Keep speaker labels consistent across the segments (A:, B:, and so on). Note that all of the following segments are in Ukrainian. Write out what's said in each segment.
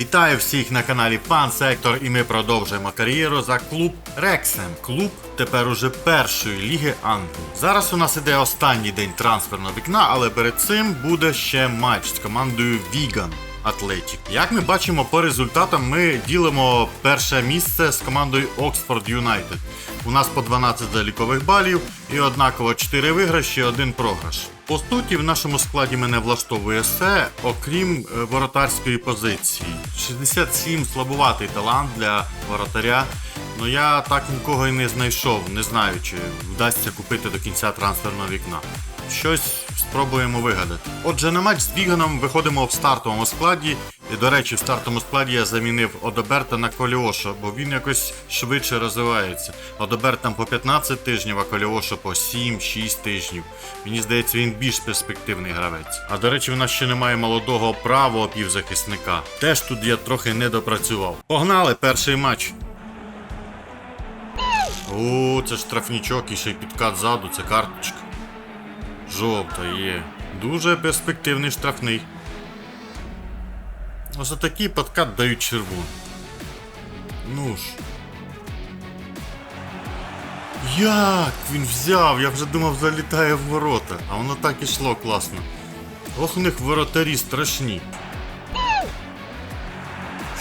A: Вітаю всіх на каналі Пан Сектор, і ми продовжуємо кар'єру за клуб Рексем. Клуб тепер уже першої ліги Англії. Зараз у нас іде останній день трансферного вікна, але перед цим буде ще матч з командою Віган. Атлетік. Як ми бачимо по результатам, ми ділимо перше місце з командою Оксфорд Юнайтед. У нас по 12 залікових балів і однаково 4 виграші, 1 програш. По суті, в нашому складі мене влаштовує все, окрім е, воротарської позиції. 67 слабуватий талант для воротаря. Ну я так нікого і не знайшов, не знаю, чи вдасться купити до кінця трансферного вікна. Щось спробуємо вигадати. Отже, на матч з Віганом виходимо в стартовому складі. І, до речі, в стартовому складі я замінив Одоберта на Коліоша, бо він якось швидше розвивається. Одоберт там по 15 тижнів, а Коліоша по 7-6 тижнів. Мені здається, він більш перспективний гравець. А до речі, в нас ще немає молодого правого півзахисника. Теж тут я трохи не допрацював. Погнали перший матч. О, це штрафнічок і ще й підкат ззаду, це карточка. Жовта є. Дуже перспективний штрафний. За такий подкат дають червону. Ну ж. Як він взяв? Я вже думав, залітає в ворота, а воно так ішло класно. Ох, у них воротарі страшні.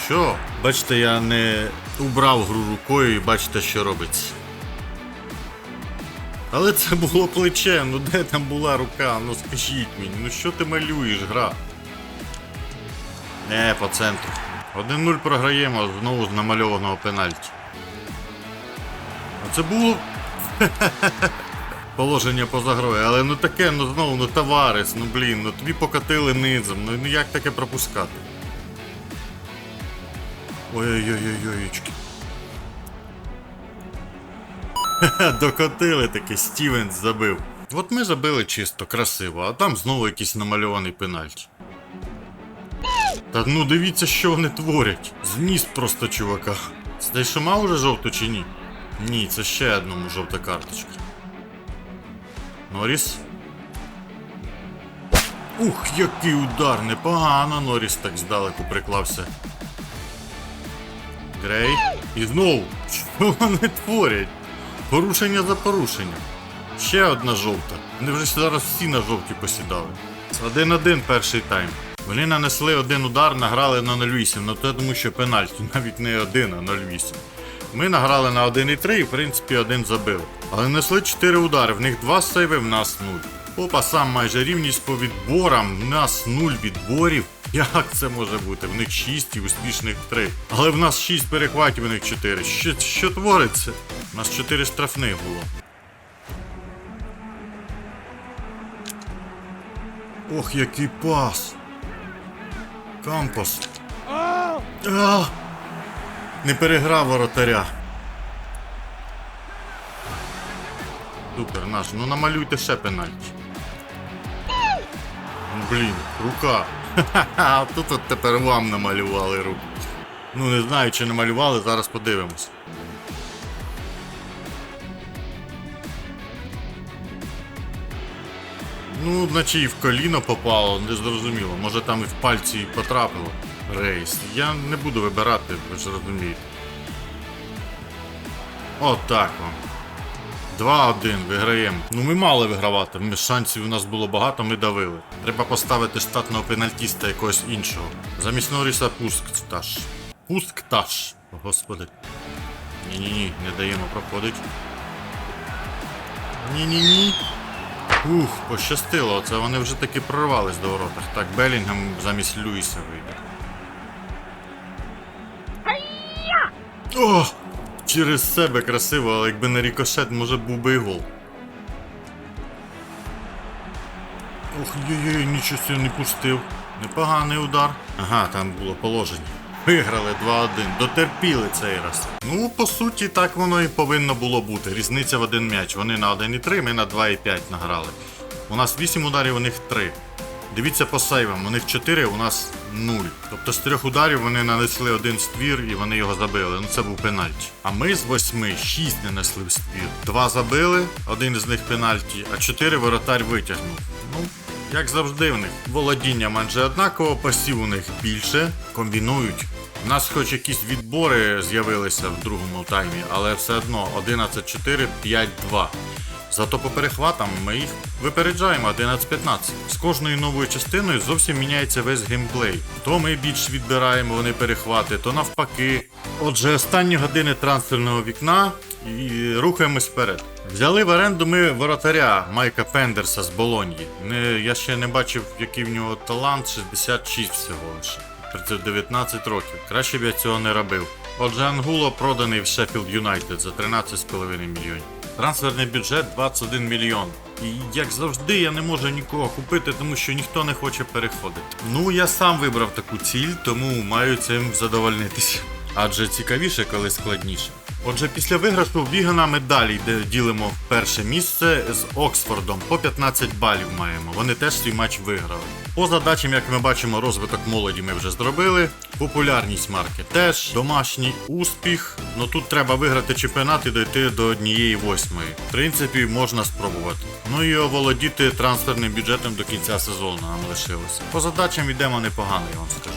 A: Що? Бачите, я не убрав гру рукою і бачите, що робиться. Але це було плече, ну де там була рука? Ну скажіть мені, ну що ти малюєш, гра? Не, по центру. 1-0 програємо знову з намальованого пенальті. А це було. Положення поза грою, але ну таке, ну знову, ну товариш, ну блін, ну тобі покатили низом, ну, ну як таке пропускати? Ой-ой-ой-ой-ой. Докотили таки, Стівенс забив. От ми забили чисто, красиво, а там знову якийсь намальований пенальті. Та ну дивіться, що вони творять. Зніс просто чувака. Це мав уже жовту чи ні? Ні, це ще одному жовта карточка. Норріс. Ух, який удар! Непогано Норріс так здалеку приклався. Грей. І знову. Що вони творять? Порушення за порушення. Ще одна жовта. Вони вже зараз всі на жовті посідали. 1-1 перший тайм. Вони нанесли один удар, награли на 0-8. Ну то тому що пенальті, навіть не один, а 0-8. Ми награли на 1-3 і в принципі один забили. Але несли 4 удари, в них 2 сейви, в нас 0. Опа, сам майже рівність по відборам, в нас 0 відборів. Як це може бути? В них 6 і успішних 3. Але в нас 6 перехватів, в них 4. Що, що твориться? У нас 4 штрафних було. Ох, який пас. Кампос. А! Не переграв воротаря. Супер, наш. Ну намалюйте ще пенальті. Блін, рука. Ха-ха-ха, тут от тепер вам намалювали руку. Ну не знаю, чи намалювали, зараз подивимось. Ну, наче і в коліно попало, не зрозуміло. Може там і в пальці і потрапило. Рейс. Я не буду вибирати, ви ж розумієте. От так вам. 2-1, виграємо. Ну ми мали вигравати. Ми, шансів у нас було багато, ми давили. Треба поставити штатного пенальтіста якогось іншого. Замість Норріса Пускташ. Пускташ. Господи. Ні-ні-ні, не даємо проходить. Ні-ні-ні. Ух, пощастило, це вони вже таки прорвались до воротах. Так, Белінгем замість Люїса вийде. О! Через себе красиво, але якби не рікошет, може був би і гол. Ох, ой-ой, нічого собі не пустив. Непоганий удар. Ага, там було положення. Виграли 2-1, дотерпіли цей раз. Ну, по суті, так воно і повинно було бути. Різниця в один м'яч. Вони на 1,3, ми на 2,5 награли. У нас 8 ударів, у них 3. Дивіться по сейвам, у них 4, у нас 0. Тобто з трьох ударів вони нанесли один ствір і вони його забили. Ну це був пенальті. А ми з 8 6 не несли в ствір. Два забили, один з них пенальті, а 4 воротар витягнув. Ну, як завжди в них. Володіння майже однаково, пасів у них більше, комбінують. У нас хоч якісь відбори з'явилися в другому таймі, але все одно 11-4, 5-2. Зато по перехватам ми їх випереджаємо 11-15. З кожною новою частиною зовсім міняється весь геймплей. То ми більш відбираємо вони перехвати, то навпаки. Отже, останні години трансферного вікна і рухаємось вперед. Взяли в оренду ми воротаря Майка Пендерса з Болоньї. Не, я ще не бачив, який в нього талант, 66 всього лише. При 19 років. Краще б я цього не робив. Отже, Ангуло проданий в Шеффілд Юнайтед за 13,5 мільйонів. Трансферний бюджет 21 мільйон. І як завжди, я не можу нікого купити, тому що ніхто не хоче переходити. Ну, я сам вибрав таку ціль, тому маю цим задовольнитися. Адже цікавіше, коли складніше. Отже, після виграшу Вігана ми далі ділимо перше місце з Оксфордом. По 15 балів маємо. Вони теж свій матч виграли. По задачам, як ми бачимо, розвиток молоді ми вже зробили. Популярність марки теж. Домашній успіх. Ну тут треба виграти чемпіонат і дойти до однієї восьмої. В принципі, можна спробувати. Ну і оволодіти трансферним бюджетом до кінця сезону нам лишилося. По задачам йдемо непогано, я вам скажу.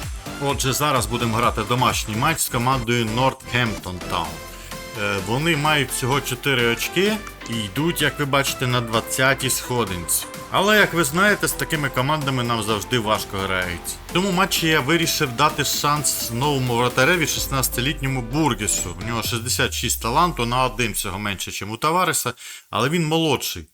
A: Отже, зараз будемо грати домашній матч з командою Northampton Town. Е, Вони мають всього 4 очки і йдуть, як ви бачите, на 20-й сходинці. Але як ви знаєте, з такими командами нам завжди важко грається. Тому матчі я вирішив дати шанс новому вратареві 16-літньому Бургесу. У нього 66 таланту на один всього менше, ніж у Тавареса, але він молодший.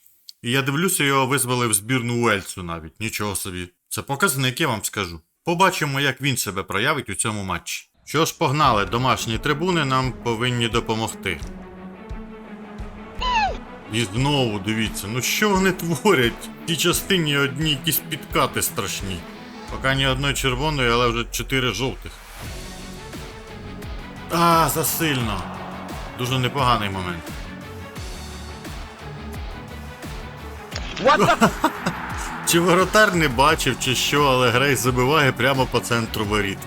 A: І я дивлюся, його визвали в збірну Уельсу навіть. Нічого собі. Це показник, я вам скажу. Побачимо, як він себе проявить у цьому матчі. Що ж, погнали, домашні трибуни нам повинні допомогти. І знову дивіться, ну що вони творять? В тій частині одні якісь підкати страшні. Поки ні одної червоної, але вже чотири жовтих. А, засильно. Дуже непоганий момент.
B: What the?
A: Чи воротар не бачив, чи що, але Грей забиває прямо по центру воріт.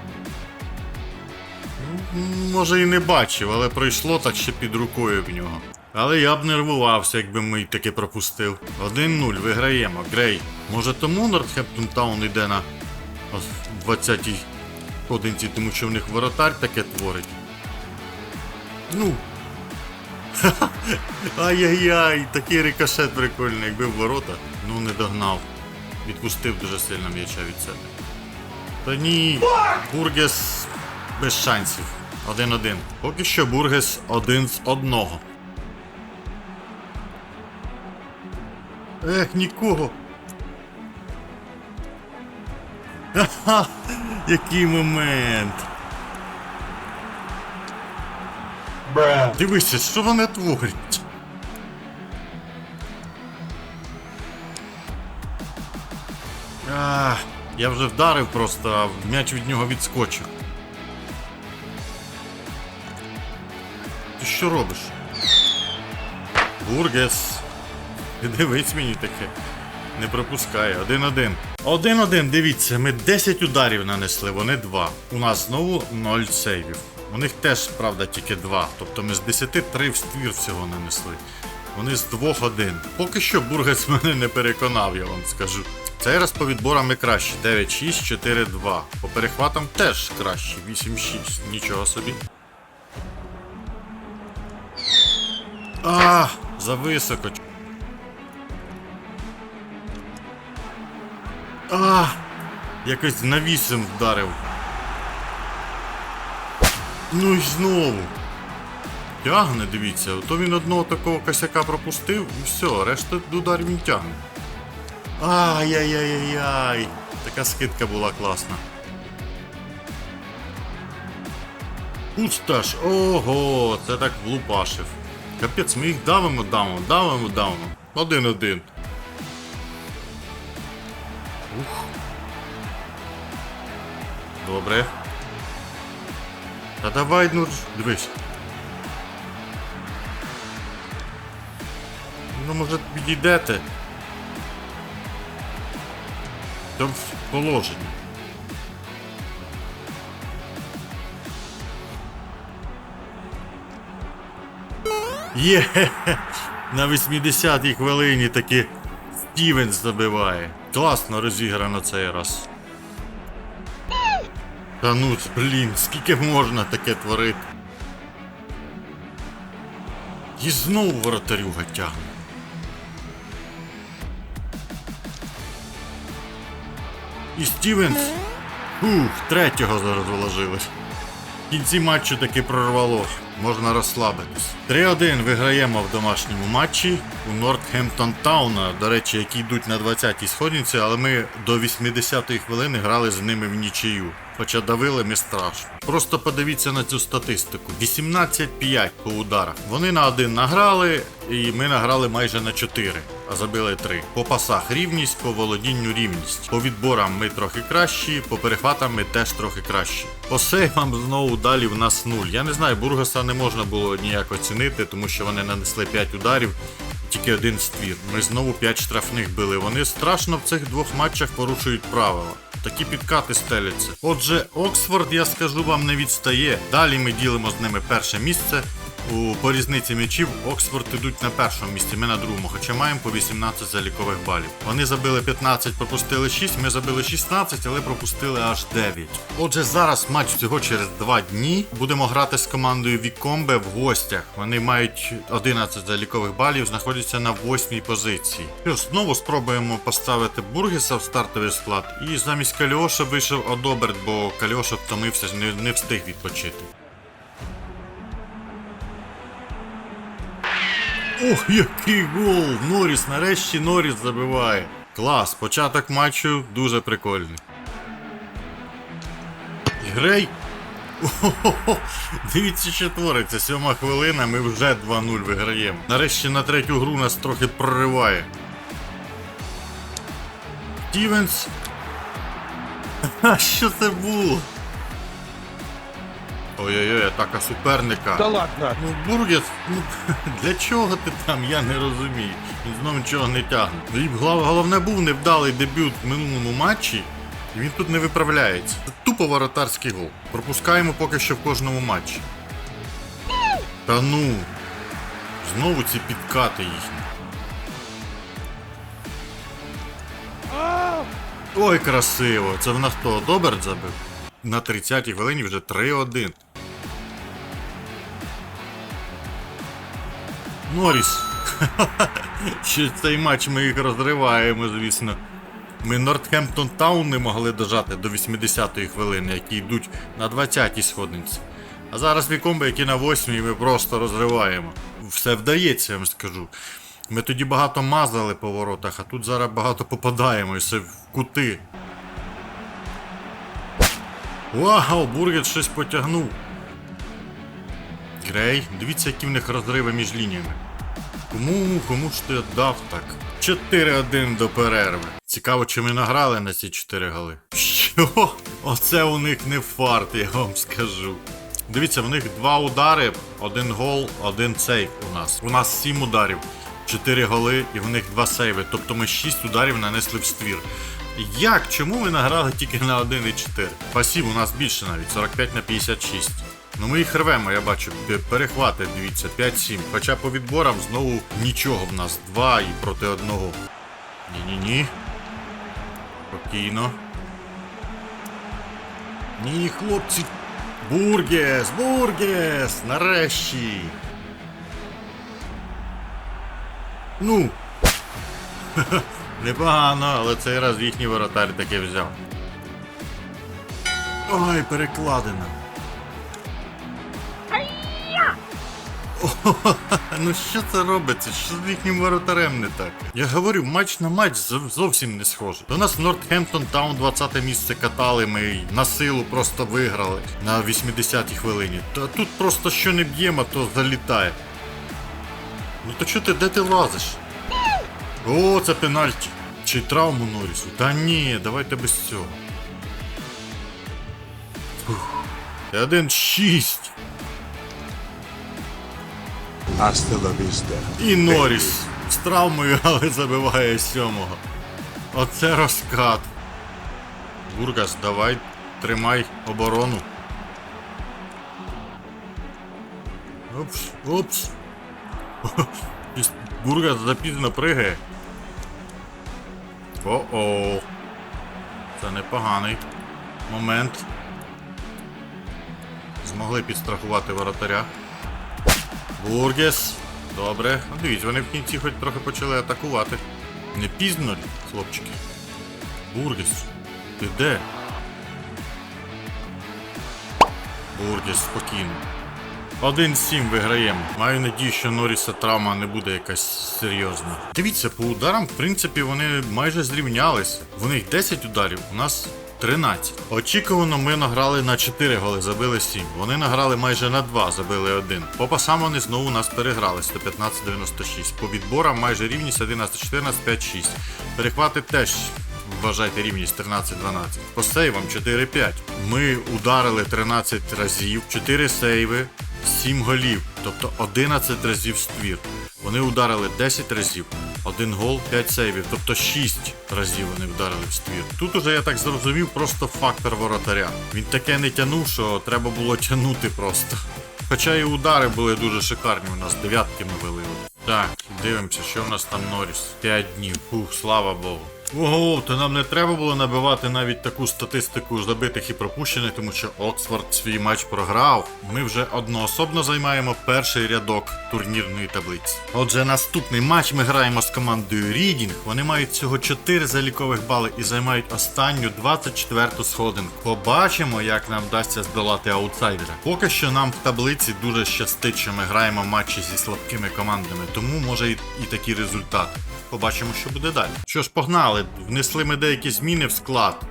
A: Може і не бачив, але пройшло так ще під рукою в нього. Але я б нервувався, якби ми таки пропустив. 1-0, виграємо. Грей. Може тому Нортхемптон Таун йде на 20-й одинці, тому що в них воротар таке творить. Ну. Ай-яй-яй, такий рикошет прикольний, якби в ворота. Ну не догнав. Відпустив дуже сильно м'яча від себе. Та ні, Бургес без шансів. 1-1. Поки що Бургес один з одного. Ех, нікого. Ха-ха, який момент.
B: Bruh.
A: Дивися, що вони творять. А, я вже вдарив просто, а м'яч від нього відскочив. Ти що робиш? Бургес. Дивись мені таке. Не пропускає. Один-один. Один-один, дивіться, ми 10 ударів нанесли, вони 2. У нас знову 0 сейвів. У них теж, правда, тільки 2. Тобто ми з 10 3 в ствір всього нанесли. Вони з 2-1. Поки що Бургес мене не переконав, я вам скажу. Цей раз по відборам ми краще. 9-6, 4-2. По перехватам теж краще. 8-6. Нічого собі. А, зависоко. А, якось навісом вдарив. Ну і знову. Тягне, дивіться, то він одного такого косяка пропустив і все, решта ударів він тягне. Ай-яй-яй-яй. Така скидка була класна. Пусташ, ого, це так влупашив. Капець, ми їх давимо, давимо, давимо, давимо. Один-один. Ух. Добре. Та давай, ну дивись. Ну, може, підійдете. Та в Є! На 80-й хвилині таки Стівенс забиває. Класно розіграно цей раз. Та ну, блін, скільки можна таке творити? І знову воротарюга тягне. І Стівенс. Ух, третього зараз вложили. В кінці матчу таки прорвало. Можна розслабитись. 3-1 виграємо в домашньому матчі у Нортхемптон Тауна, до речі, які йдуть на 20-й сходинці, але ми до 80-ї хвилини грали з ними в нічию. Хоча давили ми страшно. Просто подивіться на цю статистику: 18-5 по ударах. Вони на один награли, і ми награли майже на 4, а забили 3. По пасах рівність, по володінню рівність. По відборам ми трохи кращі, по перехватам ми теж трохи кращі. По сейвам знову далі в нас 0. Я не знаю, Бургаса не можна було ніяк оцінити, тому що вони нанесли 5 ударів. Тільки один ствір. Ми знову 5 штрафних били. Вони страшно в цих двох матчах порушують правила. Такі підкати стеляться. Отже, Оксфорд, я скажу вам, не відстає. Далі ми ділимо з ними перше місце. У по різниці м'ячів Оксфорд ідуть на першому місці, ми на другому, хоча маємо по 18 залікових балів. Вони забили 15, пропустили 6, ми забили 16, але пропустили аж 9. Отже, зараз матч всього через 2 дні. Будемо грати з командою Вікомбе в гостях. Вони мають 11 залікових балів, знаходяться на 8 позиції. Ж, знову спробуємо поставити Бургеса в стартовий склад. І замість Каліоша вийшов Одоберт, бо Каліоша втомився, не встиг відпочити. Ох, який гол! Норріс, нарешті Норріс забиває. Клас, початок матчу дуже прикольний. Грей. О-хо-хо. Дивіться, що твориться. Сьома хвилина, ми вже 2-0 виграємо. Нарешті на третю гру нас трохи прориває. Стівенс. А що це було? Ой-ой-ой, атака суперника.
B: Да ладно.
A: Ну, Бургес, ну для чого ти там, я не розумію. Він знов нічого не тягне. Головне був невдалий дебют в минулому матчі, і він тут не виправляється. Це тупо воротарський гол. Пропускаємо поки що в кожному матчі. Та ну. Знову ці підкати їхні. Ой, красиво! Це в нас хто Доберт забив? На 30-й хвилині вже 3-1. Норріс. Ще цей матч ми їх розриваємо, звісно. Ми Нортхемптон Таун не могли дожати до 80-ї хвилини, які йдуть на 20-й сходинці. А зараз вікомби, які на 8-й, ми просто розриваємо. Все вдається, я вам скажу. Ми тоді багато мазали по воротах, а тут зараз багато попадаємо і все в кути. Вау, Бургет щось потягнув. Грей, дивіться, які в них розриви між лініями. Кому, кому ж ти дав так? 4-1 до перерви. Цікаво, чи ми награли на ці 4 голи. Що? Оце у них не фарт, я вам скажу. Дивіться, в них два удари, один гол, один сейв у нас. У нас 7 ударів, 4 голи і в них 2 сейви. Тобто ми 6 ударів нанесли в ствір. Як? Чому ми награли тільки на 1,4? Пасів у нас більше навіть, 45 на 56. Ну ми їх рвемо, я бачу. Перехвати, дивіться, 5-7. Хоча по відборам знову нічого в нас. Два і проти одного. Ні-ні-ні. Спокійно. Ні, хлопці. Бургес! Бургес! Нарешті. Ну. Непогано, але цей раз їхній воротар таки взяв. Ой, перекладина. О, ну що це робиться? Що з їхнім воротарем не так? Я говорю, матч на матч зовсім не схоже. До нас Нортхемптон Таун 20 місце катали, ми на силу просто виграли на 80-й хвилині. Та тут просто що не б'ємо, то залітає. Ну то що ти, де ти лазиш? О, це пенальті. Чи травму Норрісу? Та ні, давайте без цього. Фух. 1-6.
C: Hasta.
A: І Норріс з травмою, але забиває сьомого. Оце розкат. Бургас, давай, тримай оборону. Опс, опс. Бургас запізно пригає. О-о. Це непоганий момент. Змогли підстрахувати воротаря. Бургес. Добре. Ну, Дивіться, вони в кінці хоч трохи почали атакувати. Не пізно, хлопчики. Бургес. Ти де? Бургес, спокійно. 1-7 виграємо. Маю надію, що Норріса травма не буде якась серйозна. Дивіться, по ударам, в принципі, вони майже зрівнялись. В них 10 ударів, у нас 13. Очікувано, ми награли на 4 голи, забили 7. Вони награли майже на 2, забили 1. По пасам вони знову нас переграли 115-96. По відборам майже рівність 11-14, 5-6. Перехвати теж Вважайте рівність 13-12. По сейвам 4-5. Ми ударили 13 разів, 4 сейви, 7 голів, тобто 11 разів ствір. Вони ударили 10 разів, 1 гол, 5 сейвів, тобто 6 разів вони вдарили в ствір. Тут уже я так зрозумів, просто фактор воротаря. Він таке не тянув, що треба було тягнути просто. Хоча і удари були дуже шикарні, у нас дев'ятки ми вели. Так, дивимося, що в нас там Норріс. 5 днів. Фух, слава Богу. Ого, то нам не треба було набивати навіть таку статистику забитих і пропущених, тому що Оксфорд свій матч програв. Ми вже одноособно займаємо перший рядок турнірної таблиці. Отже, наступний матч ми граємо з командою Рідінг. Вони мають всього 4 залікових бали і займають останню 24-ту сходинку. Побачимо, як нам вдасться здолати аутсайдера. Поки що нам в таблиці дуже щастить, що ми граємо матчі зі слабкими командами, тому може і, і такі результати. Побачимо, що буде далі. Що ж, погнали. Внесли ми деякі зміни в склад.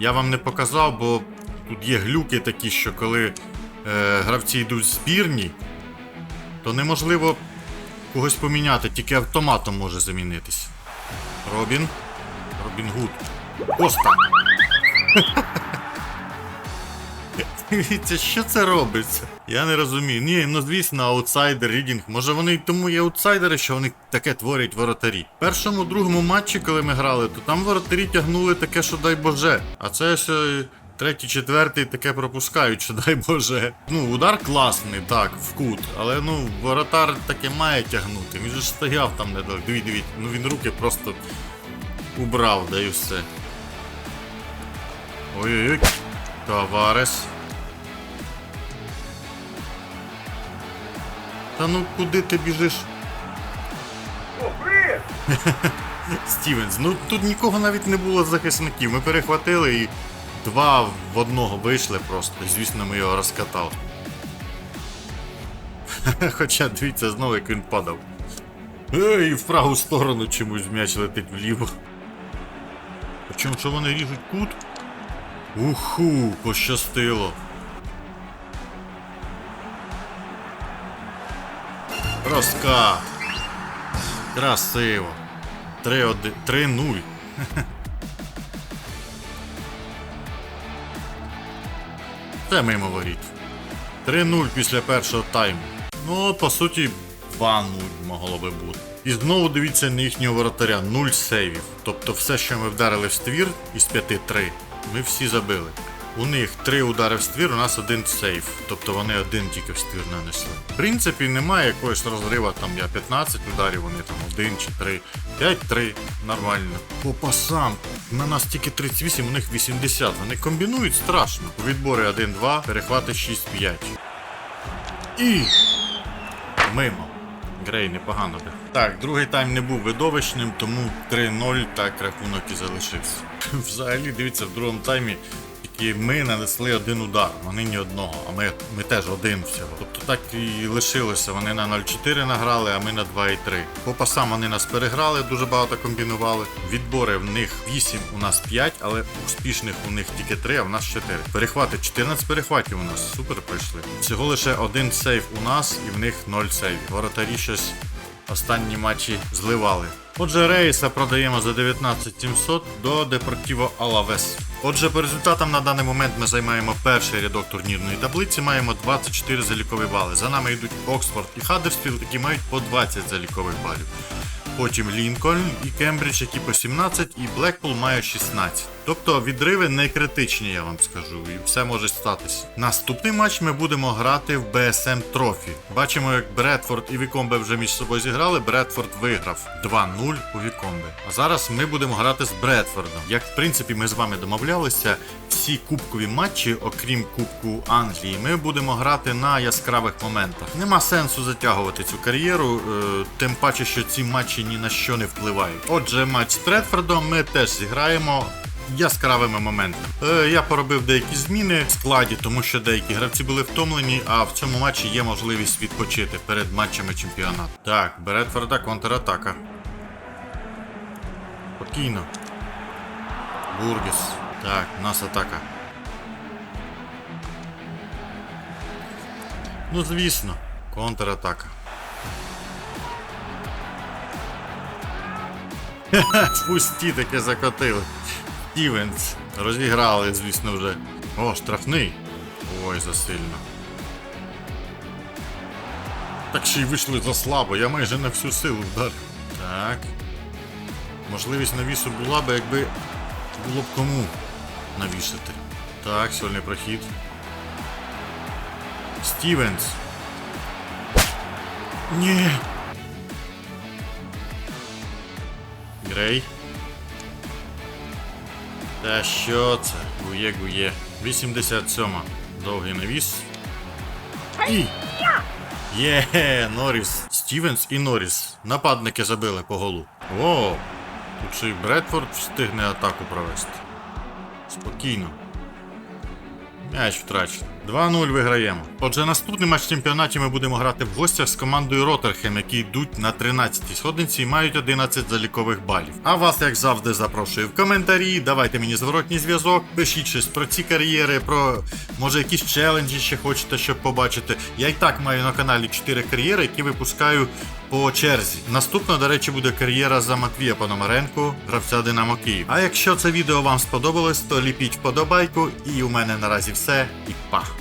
A: Я вам не показав, бо тут є глюки такі, що коли е, гравці йдуть з збірні, то неможливо когось поміняти, тільки автоматом може замінитись. Робін. Робін Гуд. Коста. Дивіться, що це робиться? Я не розумію. Ні, ну звісно, аутсайдер, рідінг. Може вони тому є аутсайдери, що вони таке творять воротарі. В першому, другому матчі, коли ми грали, то там воротарі тягнули таке, що дай Боже. А це ще третій, четвертий таке пропускають, що дай Боже. Ну, удар класний, так, в кут. Але ну, воротар таке має тягнути. Він же стояв там недалеко. Дивіть, дивіть, ну він руки просто убрав, да все. Ой-ой-ой. Таварес. Та ну куди ти біжиш? Стівенс, ну тут нікого навіть не було з захисників. Ми перехватили і два в одного вийшли просто. Звісно, ми його розкатали. Хоча дивіться, знову як він падав. Ей, в праву сторону чомусь м'яч летить вліво. Причому що вони ріжуть кут? Уху, пощастило. Розка. Красиво. 3-1. 3-0. Це мимо воріт. 3-0 після першого тайму. Ну, по суті, 2-0 могло би бути. І знову дивіться на їхнього воротаря 0 сейвів. Тобто все, що ми вдарили в ствір із 5-3, ми всі забили. У них 3 удари в ствір, у нас один сейв. Тобто вони один тільки в ствір нанесли. В принципі, немає якогось розриву, там я 15 ударів, вони там 1 чи 3. 5-3, нормально. По пасам. На нас тільки 38, у них 80. Вони комбінують страшно. У відборі 1-2, перехвати 6-5. І. Мимо. Грей непогано би. Так, другий тайм не був видовищним, тому 3-0 так рахунок і залишився. Взагалі, дивіться, в другому таймі тільки ми нанесли один удар, вони ні одного, а ми, ми теж один всього. Тобто так і лишилося. Вони на 0-4 награли, а ми на 2-3. По пасам вони нас переграли, дуже багато комбінували. Відбори в них 8, у нас 5, але успішних у них тільки 3, а в нас 4. Перехвати 14 перехватів у нас. Супер пройшли. Всього лише один сейв у нас і в них 0 сейвів. Воротарі щось останні матчі зливали. Отже, Рейса продаємо за 19 700 до Депортіво Алавес. Отже, по результатам на даний момент ми займаємо перший рядок турнірної таблиці, маємо 24 залікові бали. За нами йдуть Оксфорд і Хаддерсфілд, які мають по 20 залікових балів. Потім Лінкольн і Кембридж, які по 17, і Блекпул має 16. Тобто відриви не критичні, я вам скажу, і все може статись. Наступний матч ми будемо грати в BSM Трофі. Бачимо, як Бредфорд і Вікомбе вже між собою зіграли. Бредфорд виграв 2-0 у Вікомбе. А зараз ми будемо грати з Бредфордом. Як в принципі ми з вами домовлялися, всі кубкові матчі, окрім Кубку Англії, ми будемо грати на яскравих моментах. Нема сенсу затягувати цю кар'єру, е, тим паче, що ці матчі ні на що не впливають. Отже, матч з Бредфордом ми теж зіграємо. Яскравими моментами. Е, я поробив деякі зміни в складі, тому що деякі гравці були втомлені, а в цьому матчі є можливість відпочити перед матчами чемпіонату. Так, Бредфорда контратака. Спокійно. Бургес. Так, у нас атака. Ну, звісно, контратака. Хе-хе, Пусті таке закотили. Стівенс. Розіграли, звісно, вже. О, штрафний. Ой, засильно. Так ще й вийшли за слабо, я майже на всю силу вдарив. Так. Можливість навісу була би, якби було б кому навішати. Так, сольний прохід. Стівенс. Ні. Грей. Та що це? Гує гує. 87. Довгий навіс. І. Є, Норріс. Стівенс і Норріс. Нападники забили по голу. О! Тут ще Бредфорд встигне атаку провести. Спокійно. М'яч втрачено. 2-0 виграємо. Отже, наступний матч в чемпіонаті ми будемо грати в гостях з командою Роттерхем, які йдуть на 13-й сходинці і мають 11 залікових балів. А вас, як завжди, запрошую в коментарі. Давайте мені зворотній зв'язок, пишіть щось про ці кар'єри, про може якісь челенджі ще хочете, щоб побачити. Я і так маю на каналі 4 кар'єри, які випускаю по черзі. Наступна, до речі, буде кар'єра за Матвія Пономаренко, гравця Динамо Київ. А якщо це відео вам сподобалось, то ліпіть вподобайку, і у мене наразі все. І па!